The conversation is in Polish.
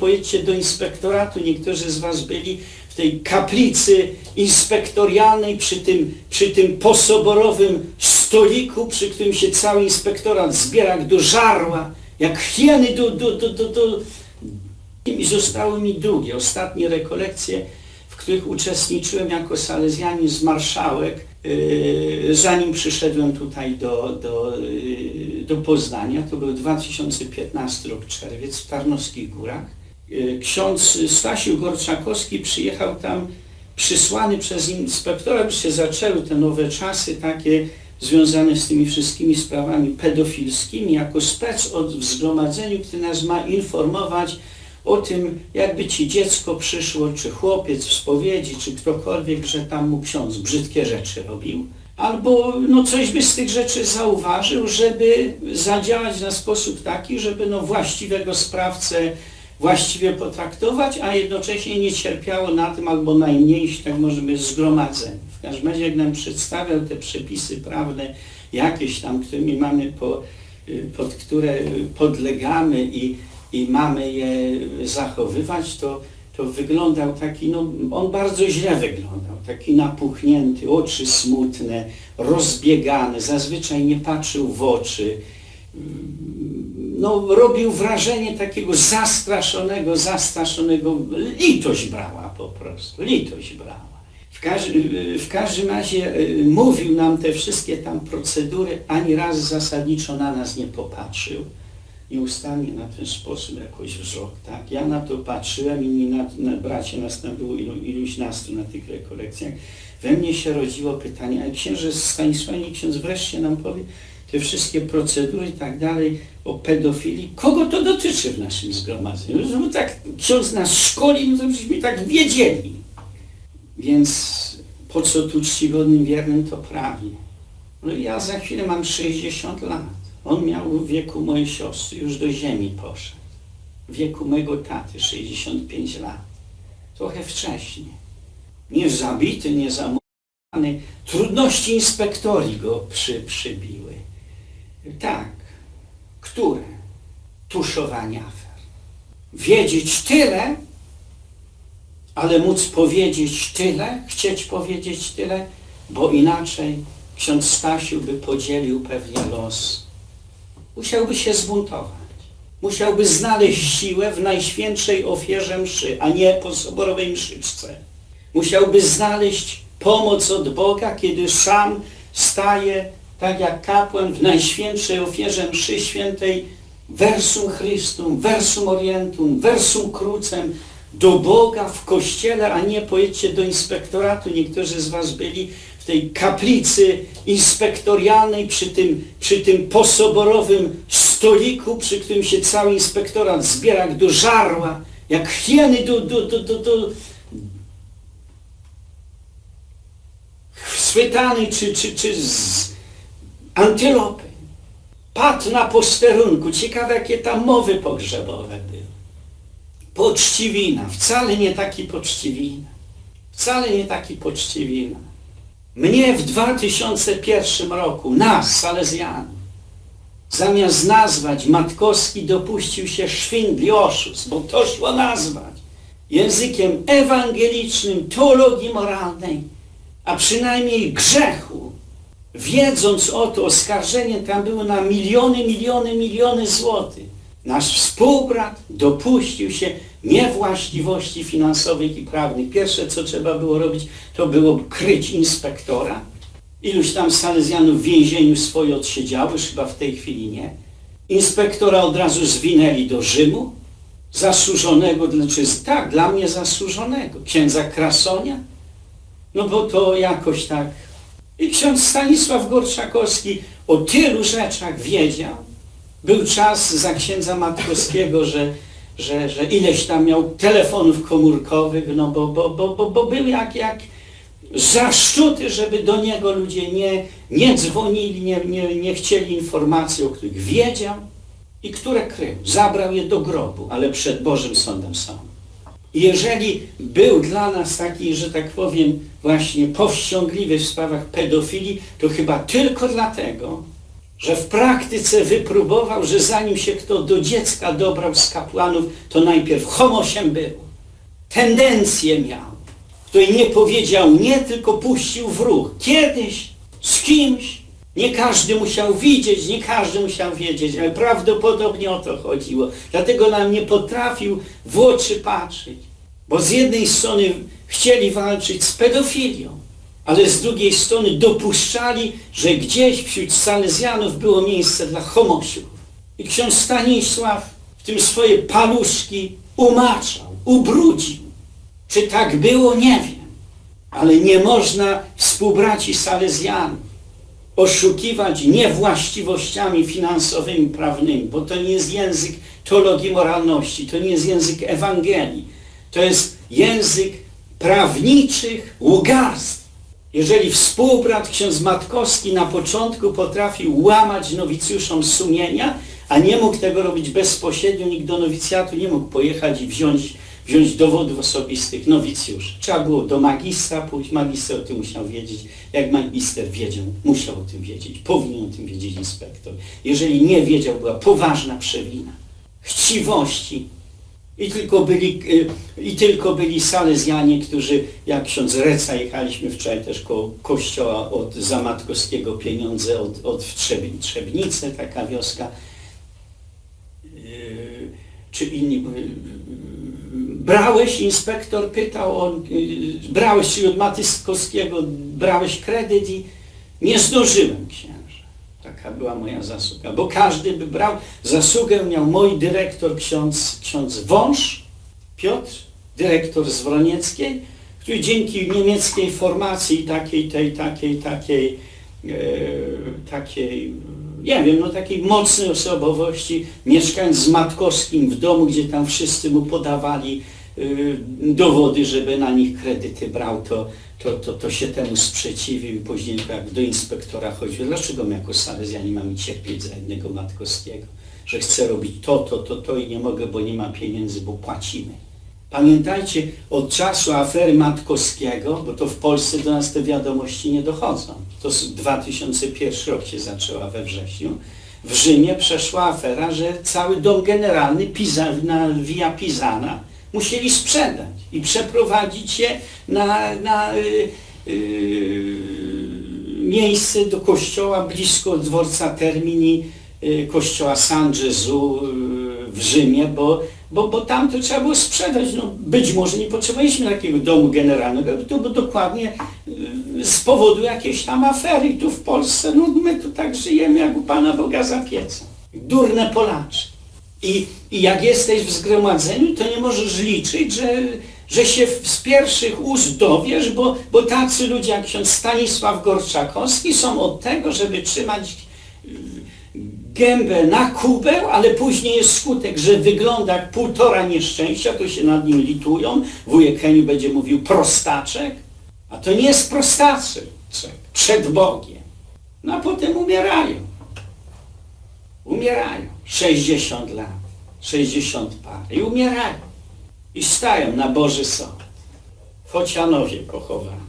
Pojedźcie do inspektoratu, niektórzy z Was byli w tej kaplicy inspektorialnej przy tym, przy tym posoborowym stoliku, przy którym się cały inspektorat zbiera jak do żarła, jak hieny do, do, do, do, do... I zostały mi drugie, ostatnie rekolekcje, w których uczestniczyłem jako salezjanin z marszałek, yy, zanim przyszedłem tutaj do, do, yy, do Poznania. To był 2015 rok, czerwiec, w Tarnowskich Górach. Yy, Ksiądz Stasiu Gorczakowski przyjechał tam przysłany przez inspektora, by się zaczęły te nowe czasy takie związane z tymi wszystkimi sprawami pedofilskimi, jako spec od w zgromadzeniu, który nas ma informować o tym, jakby ci dziecko przyszło, czy chłopiec w spowiedzi, czy ktokolwiek, że tam mu ksiądz brzydkie rzeczy robił. Albo no coś by z tych rzeczy zauważył, żeby zadziałać na sposób taki, żeby no właściwego sprawcę właściwie potraktować, a jednocześnie nie cierpiało na tym albo najmniejsze, tak może być. W każdym razie, jak nam przedstawiał te przepisy prawne, jakieś tam, którymi mamy po, pod które podlegamy i, i mamy je zachowywać, to, to wyglądał taki, no on bardzo źle wyglądał, taki napuchnięty, oczy smutne, rozbiegane, zazwyczaj nie patrzył w oczy, no, robił wrażenie takiego zastraszonego, zastraszonego, litość brała po prostu, litość brała. W, każdy, w każdym razie y, mówił nam te wszystkie tam procedury, ani raz zasadniczo na nas nie popatrzył. Nieustannie na ten sposób jakoś wzrok, tak? Ja na to patrzyłem, inni na, na bracie nas tam było ilu, iluś nastu na tych rekolekcjach. We mnie się rodziło pytanie, a księże Stanisławie, ksiądz wreszcie nam powie, te wszystkie procedury i tak dalej o pedofilii, kogo to dotyczy w naszym zgromadzeniu? Bo tak ksiądz nas szkoli, no to byśmy tak wiedzieli. Więc po co tu czcigodnym wiernym to prawie? No ja za chwilę mam 60 lat. On miał w wieku mojej siostry, już do ziemi poszedł. W wieku mojego taty 65 lat. Trochę wcześniej. Nie zabity, nie zamordowany. Trudności inspektorii go przy, przybiły. Tak. Które? Tuszowanie afer. Wiedzieć tyle, ale móc powiedzieć tyle, chcieć powiedzieć tyle, bo inaczej ksiądz Stasiu by podzielił pewnie los. Musiałby się zbuntować. Musiałby znaleźć siłę w najświętszej ofierze mszy, a nie po soborowej mszyczce. Musiałby znaleźć pomoc od Boga, kiedy sam staje tak jak kapłan w najświętszej ofierze mszy świętej versum Christum, versum Orientum, versum Crucem do Boga w kościele, a nie pojedźcie do inspektoratu. Niektórzy z Was byli w tej kaplicy inspektorialnej przy tym, przy tym posoborowym stoliku, przy którym się cały inspektorat zbiera jak do żarła, jak hieny do, do, do, do, do chwytanej czy, czy, czy z antylopy. Padł na posterunku. Ciekawe, jakie tam mowy pogrzebowe były. Poczciwina. Wcale nie taki poczciwina. Wcale nie taki poczciwina. Mnie w 2001 roku, nas, Salezjanów, zamiast nazwać Matkowski, dopuścił się szwindli, oszustw, bo to szło nazwać językiem ewangelicznym, teologii moralnej, a przynajmniej grzechu. Wiedząc o to, oskarżenie tam było na miliony, miliony, miliony złotych. Nasz współbrat dopuścił się niewłaściwości finansowych i prawnych. Pierwsze, co trzeba było robić, to było kryć inspektora. Iluś tam Salezjanów w więzieniu swoje odsiedziało, już chyba w tej chwili nie. Inspektora od razu zwinęli do Rzymu, zasłużonego, znaczy tak, dla mnie zasłużonego, księdza Krasonia, no bo to jakoś tak. I ksiądz Stanisław Gorczakowski o tylu rzeczach wiedział. Był czas za księdza Matkowskiego, że, że, że ileś tam miał telefonów komórkowych, no bo, bo, bo, bo, bo był jak, jak zaszczuty, żeby do niego ludzie nie, nie dzwonili, nie, nie, nie chcieli informacji, o których wiedział i które krył. Zabrał je do grobu, ale przed Bożym Sądem są. Jeżeli był dla nas taki, że tak powiem, właśnie powściągliwy w sprawach pedofilii, to chyba tylko dlatego, że w praktyce wypróbował, że zanim się kto do dziecka dobrał z kapłanów, to najpierw homosiem był. Tendencję miał, której nie powiedział nie, tylko puścił w ruch. Kiedyś, z kimś, nie każdy musiał widzieć, nie każdy musiał wiedzieć, ale prawdopodobnie o to chodziło. Dlatego nam nie potrafił w oczy patrzeć. Bo z jednej strony chcieli walczyć z pedofilią, ale z drugiej strony dopuszczali, że gdzieś wśród Salezjanów było miejsce dla homosiów. I ksiądz Stanisław w tym swoje paluszki umaczał, ubrudził. Czy tak było? Nie wiem. Ale nie można współbraci Salezjanów oszukiwać niewłaściwościami finansowymi, prawnymi, bo to nie jest język teologii moralności, to nie jest język Ewangelii, to jest język prawniczych łgarstw. Jeżeli współbrat ksiądz Matkowski na początku potrafił łamać nowicjuszom sumienia, a nie mógł tego robić bezpośrednio, nikt do nowicjatu nie mógł pojechać i wziąć, wziąć dowodów osobistych nowicjuszy. Trzeba było do magistra pójść, magister o tym musiał wiedzieć. Jak magister wiedział, musiał o tym wiedzieć, powinien o tym wiedzieć inspektor. Jeżeli nie wiedział, była poważna przewina. Chciwości, i tylko byli, y, i tylko byli Salezjanie, którzy, jak ksiądz Reca, jechaliśmy wczoraj też koło kościoła od Zamatkowskiego pieniądze, od, od w Trzeb- Trzebnice, taka wioska, Yy, czy inni. yy, Brałeś, inspektor pytał, on, brałeś, czyli od Matyskowskiego, brałeś kredyt i nie zdążyłem, księże. Taka była moja zasługa, bo każdy by brał. Zasługę miał mój dyrektor, ksiądz, ksiądz Wąż, Piotr, dyrektor z Wronieckiej, który dzięki niemieckiej formacji takiej, tej, takiej, takiej, e, takiej, nie wiem, no takiej mocnej osobowości, mieszkając z Matkowskim w domu, gdzie tam wszyscy mu podawali dowody, żeby na nich kredyty brał, to, to, to, to się temu sprzeciwił i później jak do inspektora chodził, dlaczego my jako Salezjanie mamy cierpieć za jednego Matkowskiego, że chce robić to, to, to, to i nie mogę, bo nie ma pieniędzy, bo płacimy. Pamiętajcie, od czasu afery Matkowskiego, bo to w Polsce do nas te wiadomości nie dochodzą. To z 2001 rok się zaczęła we wrześniu. W Rzymie przeszła afera, że cały dom generalny Pisa, na Via Pisana musieli sprzedać i przeprowadzić się na, na y, y, miejsce do kościoła blisko dworca Termini, y, kościoła San Gesù w Rzymie, bo, bo, bo tam to trzeba było sprzedać. No, być może nie potrzebowaliśmy takiego domu generalnego, to było dokładnie z powodu jakiejś tam afery. Tu w Polsce, no my tu tak żyjemy jak u Pana Boga za piecem. Durne Polacy. I, I jak jesteś w zgromadzeniu, to nie możesz liczyć, że, że się z pierwszych ust dowiesz, bo, bo tacy ludzie jak ksiądz Stanisław Gorczakowski są od tego, żeby trzymać y, gębę na kubeł, ale później jest skutek, że wygląda jak półtora nieszczęścia, to się nad nim litują. Wujek Heniu będzie mówił prostaczek, a to nie jest prostaczek przed Bogiem. No a potem umierają. Umierają. 60 lat, 60 par i umierają. I stają na Boży Sąd. W Chocianowie pochowani.